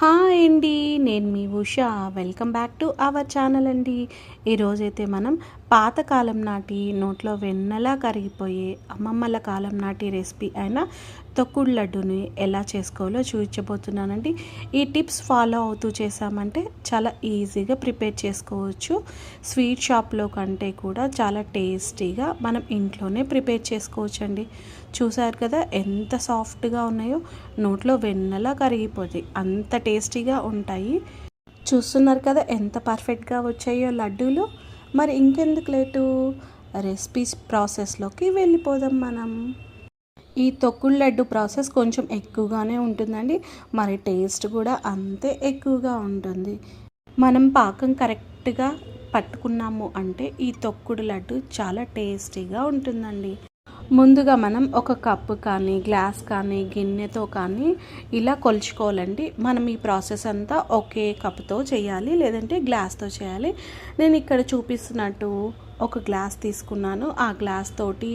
Hi అండి నేను మీ Usha. Welcome back to our channel అండి. ఈరోజైతే మనం పాతకాలం నాటి నోట్లో వెన్నలా కరిగిపోయే అమ్మమ్మల కాలం నాటి రెసిపీ అయిన తొక్కుడు లడ్డుని ఎలా చేసుకోవాలో చూపించబోతున్నానండి. ఈ టిప్స్ ఫాలో అవుతూ చేసామంటే చాలా ఈజీగా ప్రిపేర్ చేసుకోవచ్చు. స్వీట్ షాప్లో కంటే కూడా చాలా టేస్టీగా మనం ఇంట్లోనే ప్రిపేర్ చేసుకోవచ్చు అండి చూసారు కదా ఎంత సాఫ్ట్గా ఉన్నాయో. నోట్లో వెన్నలా కరిగిపోతాయి అంత టేస్టీగా ఉంటాయి. చూస్తున్నారు కదా ఎంత పర్ఫెక్ట్గా వచ్చాయో లడ్డూలు. మరి ఇంకెందుకు లేటు? రెసిపీస్ ప్రాసెస్లోకి వెళ్ళిపోదాం మనం. ఈ తొక్కుడు లడ్డు ప్రాసెస్ కొంచెం ఎక్కువగానే ఉంటుందండి. మరి టేస్ట్ కూడా అంతే ఎక్కువగా ఉంటుంది. మనం పాకం కరెక్ట్గా పట్టుకున్నాము అంటే ఈ తొక్కుడు లడ్డు చాలా టేస్టీగా ఉంటుందండి. ముందుగా మనం ఒక కప్పు కానీ గ్లాస్ కానీ గిన్నెతో కానీ ఇలా కొలుచుకోవాలండి. మనం ఈ ప్రాసెస్ అంతా ఒకే కప్పుతో చేయాలి లేదంటే గ్లాస్తో చేయాలి. నేను ఇక్కడ చూపిస్తున్నట్టు ఒక గ్లాస్ తీసుకున్నాను. ఆ గ్లాస్ తోటి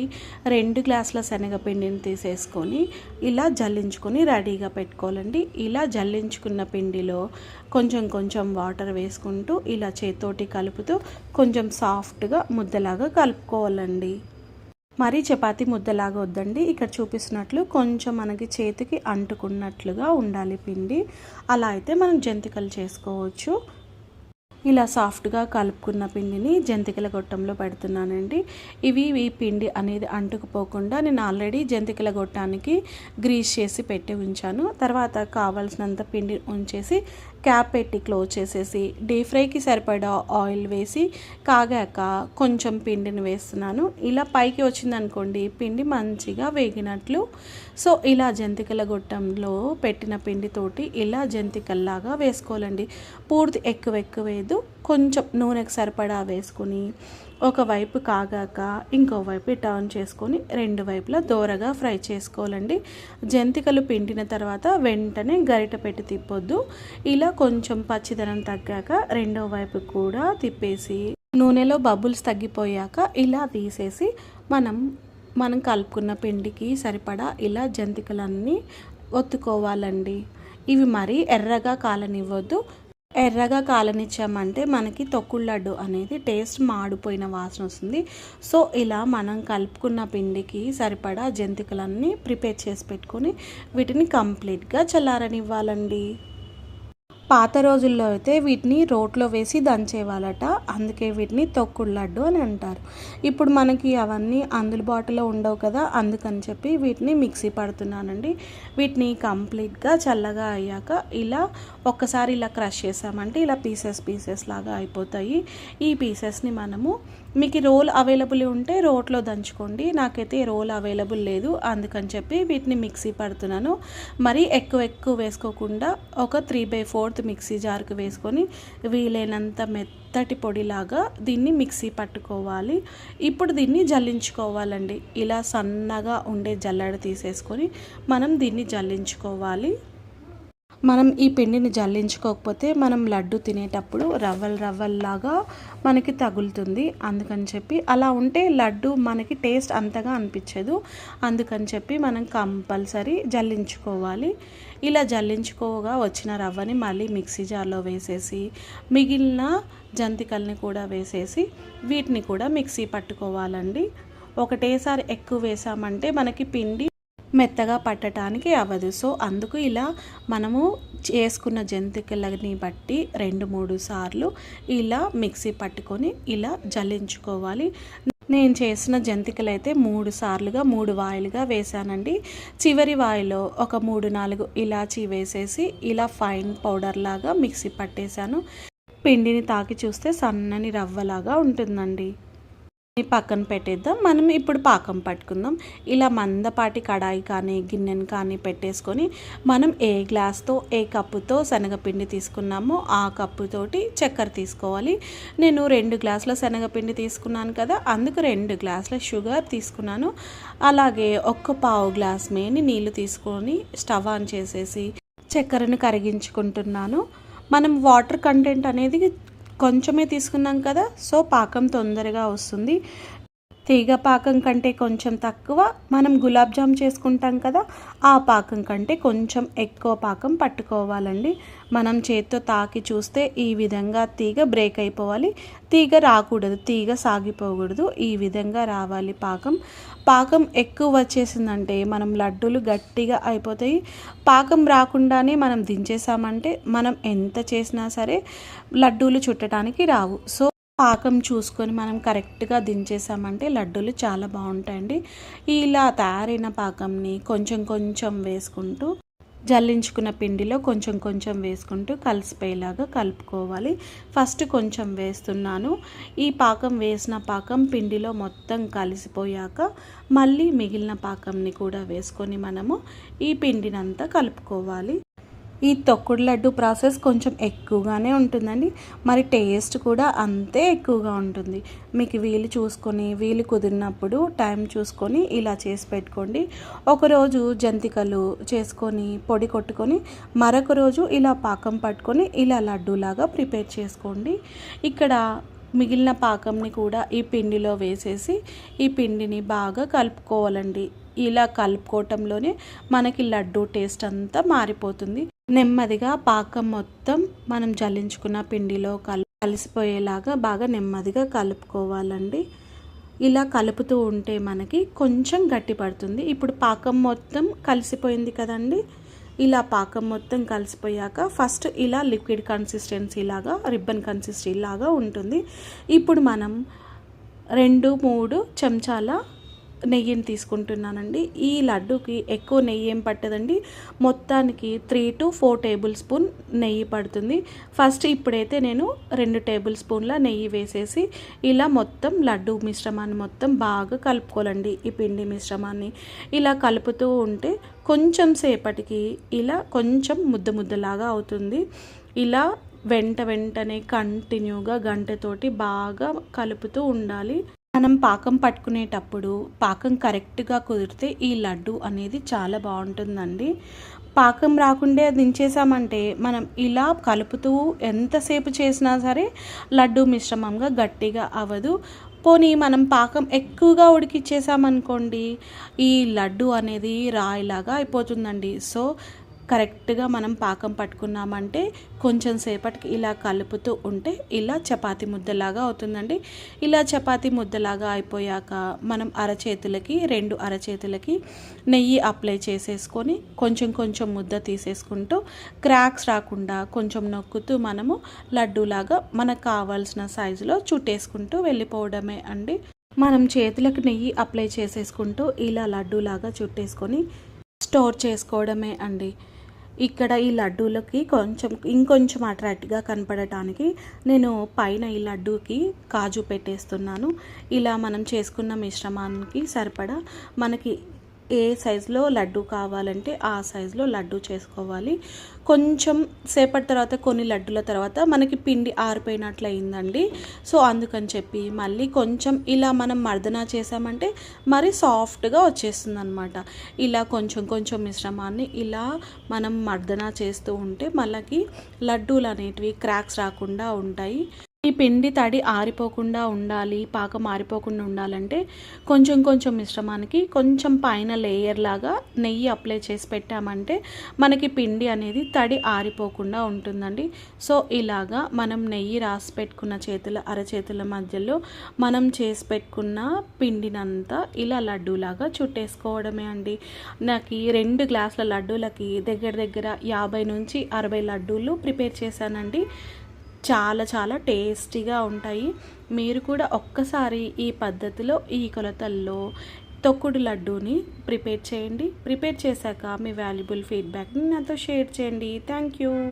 రెండు గ్లాసుల శనగపిండిని తీసేసుకొని ఇలా జల్లించుకొని రెడీగా పెట్టుకోవాలండి. ఇలా జల్లించుకున్న పిండిలో కొంచెం కొంచెం వాటర్ వేసుకుంటూ ఇలా చేతోటి కలుపుతూ కొంచెం సాఫ్ట్గా ముద్దలాగా కలుపుకోవాలండి. మరీ చపాతీ ముద్దలాగా వద్దండి. ఇక్కడ చూపిస్తున్నట్లు కొంచెం మనకి చేతికి అంటుకున్నట్లుగా ఉండాలి పిండి. అలా అయితే మనం జంతికలు చేసుకోవచ్చు. ఇలా సాఫ్ట్గా కలుపుకున్న పిండిని జంతికల గొట్టంలో పెడుతున్నానండి. ఇవి ఈ పిండి అనేది అంటుకుపోకుండా నేను ఆల్రెడీ జంతికల గొట్టానికి గ్రీస్ చేసి పెట్టి ఉంచాను. తర్వాత కావాల్సినంత పిండి ఉంచేసి క్యాప్ పెట్టి క్లోజ్ చేసేసి డీప్ ఫ్రైకి సరిపడా ఆయిల్ వేసి కాగాక కొంచెం పిండిని వేస్తున్నాను. ఇలా పైకి వచ్చిందనుకోండి పిండి మంచిగా వేగినట్లు. సో ఇలా జంతికల గొట్టంలో పెట్టిన పిండితోటి ఇలా జంతికల్లాగా వేసుకోవాలండి. పూర్తి ఎక్కువ ఎక్కువ వేయదు కొంచెం నూనెకి సరిపడా వేసుకుని ఒకవైపు కాగాక ఇంకోవైపు టర్న్ చేసుకొని రెండు వైపులా దోరగా ఫ్రై చేసుకోవాలండి. జంతికలు పిండిన తర్వాత వెంటనే గరిట పెట్టి తిప్పొద్దు. ఇలా కొంచెం పచ్చిదనం తగ్గాక రెండో వైపు కూడా తిప్పేసి నూనెలో బబుల్స్ తగ్గిపోయాక ఇలా తీసేసి మనం మనం కలుపుకున్న పిండికి సరిపడా ఇలా జంతికలన్నీ ఒత్తుకోవాలండి. ఇవి మరీ ఎర్రగా కాలనివ్వద్దు. ఎర్రగా కాలనిచ్చామంటే మనకి తొక్కుడు లడ్డు అనేది టేస్ట్ మాడిపోయిన వాసన వస్తుంది. సో ఇలా మనం కలుపుకున్న పిండికి సరిపడా జంతికలన్నీ ప్రిపేర్ చేసి పెట్టుకొని వీటిని కంప్లీట్గా చల్లారనివ్వాలండి. పాత రోజుల్లో అయితే వీటిని రోట్లో వేసి దంచేవాళ్ళట అందుకే వీటిని తొక్కుడు లడ్డు అని అంటారు. ఇప్పుడు మనకి అవన్నీ అందుబాటులో ఉండవు కదా అందుకని చెప్పి వీటిని మిక్సీ పడుతున్నానండి. వీటిని కంప్లీట్గా చల్లగా అయ్యాక ఇలా ఒక్కసారి ఇలా క్రష్ చేసామంటే ఇలా పీసెస్ పీసెస్ లాగా అయిపోతాయి. ఈ పీసెస్ని మనము మీకు రోల్ అవైలబుల్ ఉంటే రోట్లో దంచుకోండి. నాకైతే రోల్ అవైలబుల్ లేదు. అందుకని చెప్పి వీటిని మిక్సీ పడుతున్నాను. మరి ఎక్కువ ఎక్కువ వేసుకోకుండా ఒక త్రీ బై ఫోర్త్ మిక్సీ జార్కి వేసుకొని వీలైనంత మెత్తటి పొడిలాగా దీన్ని మిక్సీ పట్టుకోవాలి. ఇప్పుడు దీన్ని జల్లించుకోవాలండి. ఇలా సన్నగా ఉండే జల్లెడ తీసేసుకొని మనం దీన్ని జల్లించుకోవాలి. మనం ఈ పిండిని జల్లించుకోకపోతే మనం లడ్డు తినేటప్పుడు రవ్వలు రవ్వల్లాగా మనకి తగులుతుంది. అందుకని చెప్పి అలా ఉంటే లడ్డు మనకి టేస్ట్ అంతగా అనిపించదు. అందుకని చెప్పి మనం కంపల్సరీ జల్లించుకోవాలి. ఇలా జల్లించుకోగా వచ్చిన రవ్వని మళ్ళీ మిక్సీ జార్లో వేసేసి మిగిలిన జంతికల్ని కూడా వేసేసి వీటిని కూడా మిక్సీ పట్టుకోవాలండి. ఒకటేసారి ఎక్కువ వేసామంటే మనకి పిండి మెత్తగా పట్టడానికి అవ్వదు. సో అందుకు ఇలా మనము చేసుకున్న జంతికలని బట్టి రెండు మూడు సార్లు ఇలా మిక్సీ పట్టుకొని ఇలా జల్లించుకోవాలి. నేను చేసిన జంతికలు అయితే మూడు సార్లుగా మూడు వాయిలుగా వేసానండి చివరి వాయిలో ఒక మూడు నాలుగు ఇలాచీ వేసేసి ఇలా ఫైన్ పౌడర్ లాగా మిక్సీ పట్టేశాను. పిండిని తాకి చూస్తే సన్నని రవ్వలాగా ఉంటుందండి. పక్కన పెట్టేద్దాం. మనం ఇప్పుడు పాకం పట్టుకుందాం. ఇలా మందపాటి కడాయి కానీ గిన్నెను కానీ పెట్టేసుకొని మనం ఏ గ్లాస్తో ఏ కప్పుతో శనగపిండి తీసుకున్నామో ఆ కప్పుతోటి చక్కెర తీసుకోవాలి. నేను రెండు గ్లాసుల శనగపిండి తీసుకున్నాను కదా అందుకు రెండు గ్లాసుల షుగర్ తీసుకున్నాను. అలాగే ఒక్క పావు గ్లాస్ మేని నీళ్ళు తీసుకొని స్టవ్ ఆన్ చేసేసి చక్కెరను కరిగించుకుంటున్నాను. మనం వాటర్ కంటెంట్ అనేది కొంచెమే తీసుకున్నాం కదా సో పాకం తొందరగా వస్తుంది. తీగ పాకం కంటే కొంచెం తక్కువ మనం గులాబ్ జామ్ చేసుకుంటాం కదా ఆ పాకం కంటే కొంచెం ఎక్కువ పాకం పట్టుకోవాలండి. మనం చేత్తో తాకి చూస్తే ఈ విధంగా తీగ బ్రేక్ అయిపోవాలి. తీగ రాకూడదు తీగ సాగిపోకూడదు ఈ విధంగా రావాలి పాకం. పాకం ఎక్కువ వచ్చేసిందంటే మనం లడ్డూలు గట్టిగా అయిపోతాయి. పాకం రాకుండానే మనం దించేసామంటే మనం ఎంత చేసినా సరే లడ్డూలు చుట్టడానికి రావు. సో పాకం చూసుకొని మనం కరెక్ట్గా దించేసామంటే లడ్డూలు చాలా బాగుంటాయండి. ఇలా తయారైన పాకంని కొంచెం కొంచెం వేసుకుంటూ జల్లించుకున్న పిండిలో కొంచెం కొంచెం వేసుకుంటూ కలిసిపోయేలాగా కలుపుకోవాలి. ఫస్ట్ కొంచెం వేస్తున్నాను. ఈ పాకం వేసిన పాకం పిండిలో మొత్తం కలిసిపోయాక మళ్ళీ మిగిలిన పాకంని కూడా వేసుకొని మనము ఈ పిండినంతా కలుపుకోవాలి. ఈ తొక్కుడు లడ్డు ప్రాసెస్ కొంచెం ఎక్కువగానే ఉంటుందండి. మరి టేస్ట్ కూడా అంతే ఎక్కువగా ఉంటుంది. మీకు వీలు చూసుకొని వీలు కుదిరినప్పుడు టైం చూసుకొని ఇలా చేసి పెట్టుకోండి. ఒకరోజు జంతికలు చేసుకొని పొడి కొట్టుకొని మరొక రోజు ఇలా పాకం పట్టుకొని ఇలా లడ్డూలాగా ప్రిపేర్ చేసుకోండి. ఇక్కడ మిగిలిన పాకంని కూడా ఈ పిండిలో వేసేసి ఈ పిండిని బాగా కలుపుకోవాలండి. ఇలా కలుపుకోవటంలోనే మనకి లడ్డు టేస్ట్ అంతా మారిపోతుంది. నెమ్మదిగా పాకం మొత్తం మనం జల్లించుకున్న పిండిలో కల్ కలిసిపోయేలాగా బాగా నెమ్మదిగా కలుపుకోవాలండి. ఇలా కలుపుతూ ఉంటే మనకి కొంచెం గట్టి పడుతుంది. ఇప్పుడు పాకం మొత్తం కలిసిపోయింది కదండి. ఇలా పాకం మొత్తం కలిసిపోయాక ఫస్ట్ ఇలా లిక్విడ్ కన్సిస్టెన్సీ లాగా రిబ్బన్ కన్సిస్టెన్సీ లాగా ఉంటుంది. ఇప్పుడు మనం రెండు మూడు చెంచాల నెయ్యిని తీసుకుంటున్నానండి. ఈ లడ్డుకి ఎక్కువ నెయ్యి ఏం పట్టదండి. మొత్తానికి three to four tablespoon నెయ్యి పడుతుంది. ఫస్ట్ ఇప్పుడైతే నేను రెండు టేబుల్ స్పూన్ల నెయ్యి వేసేసి ఇలా మొత్తం లడ్డు మిశ్రమాన్ని మొత్తం బాగా కలుపుకోవాలండి ఈ పిండి మిశ్రమాన్ని. ఇలా కలుపుతూ ఉంటే కొంచెం సేపటికి ఇలా కొంచెం ముద్ద ముద్దలాగా అవుతుంది. ఇలా వెంట వెంటనే కంటిన్యూగా గంటతోటి బాగా కలుపుతూ ఉండాలి. మనం పాకం పట్టుకునేటప్పుడు పాకం కరెక్ట్గా కుదిరితే ఈ లడ్డు అనేది చాలా బాగుంటుందండి. పాకం రాకుండే దించేసామంటే మనం ఇలా కలుపుతూ ఎంతసేపు చేసినా సరే లడ్డు మిశ్రమంగా గట్టిగా అవ్వదు. పోనీ మనం పాకం ఎక్కువగా ఉడికిచ్చేసామనుకోండి ఈ లడ్డు అనేది రాయిలాగా అయిపోతుందండి. సో కరెక్ట్గా మనం పాకం పట్టుకున్నామంటే కొంచెం సేపటికి ఇలా కలుపుతూ ఉంటే ఇలా చపాతి ముద్దలాగా అవుతుందండి. ఇలా చపాతి ముద్దలాగా అయిపోయాక మనం అరచేతులకి రెండు అరచేతులకి నెయ్యి అప్లై చేసేసుకొని కొంచెం కొంచెం ముద్ద తీసేసుకుంటూ క్రాక్స్ రాకుండా కొంచెం నొక్కుతూ మనము లడ్డూలాగా మనకు కావాల్సిన సైజులో చుట్టేసుకుంటూ వెళ్ళిపోవడమే అండి. మనం చేతులకు నెయ్యి అప్లై చేసేసుకుంటూ ఇలా లడ్డూలాగా చుట్టేసుకొని స్టోర్ చేసుకోవడమే అండి. ఇక్కడ ఈ లడ్డూలకి కొంచెం ఇంకొంచెం అట్రాక్ట్గా కనపడటానికి నేను పైన ఈ లడ్డూకి కాజు పెట్టేస్తున్నాను. ఇలా మనం చేసుకున్న మిశ్రమానికి సరిపడా మనకి ఏ సైజులో లడ్డు కావాలంటే ఆ సైజులో లడ్డు చేసుకోవాలి. కొంచెం సేపటి తర్వాత కొన్ని లడ్డుల తర్వాత మనకి పిండి ఆరిపోయినట్లు అయిందండి. సో అందుకని చెప్పి మళ్ళీ కొంచెం ఇలా మనం మర్దన చేసామంటే మరి సాఫ్ట్గా వచ్చేస్తుంది అనమాట ఇలా కొంచెం కొంచెం మిశ్రమాన్ని ఇలా మనం మర్దన చేస్తూ ఉంటే మనకి లడ్డూలు అనేటివి క్రాక్స్ రాకుండా ఉంటాయి. ఈ పిండి తడి ఆరిపోకుండా ఉండాలి పాకం ఆరిపోకుండా ఉండాలంటే కొంచెం కొంచెం మిశ్రమానికి కొంచెం పైన లేయర్ లాగా నెయ్యి అప్లై చేసి పెట్టామంటే మనకి పిండి అనేది తడి ఆరిపోకుండా ఉంటుందండి. సో ఇలాగా మనం నెయ్యి రాసి పెట్టుకున్న చేతుల అరచేతుల మధ్యలో మనం చేసి పెట్టుకున్న పిండినంతా ఇలా లడ్డూలాగా చుట్టేసుకోవడమే అండి. నాకు రెండు గ్లాసుల లడ్డూలకి దగ్గర దగ్గర యాభై నుంచి అరవై లడ్డూలు ప్రిపేర్ చేశానండి. చాలా చాలా టేస్టీగా ఉంటాయి. మీరు కూడా ఒక్కసారి ఈ పద్ధతిలో ఈ కొలతల్లో తొక్కుడు లడ్డూని ప్రిపేర్ చేయండి. ప్రిపేర్ చేశాక మీ వాల్యుబుల్ ఫీడ్బ్యాక్ని నాతో షేర్ చేయండి. Thank you.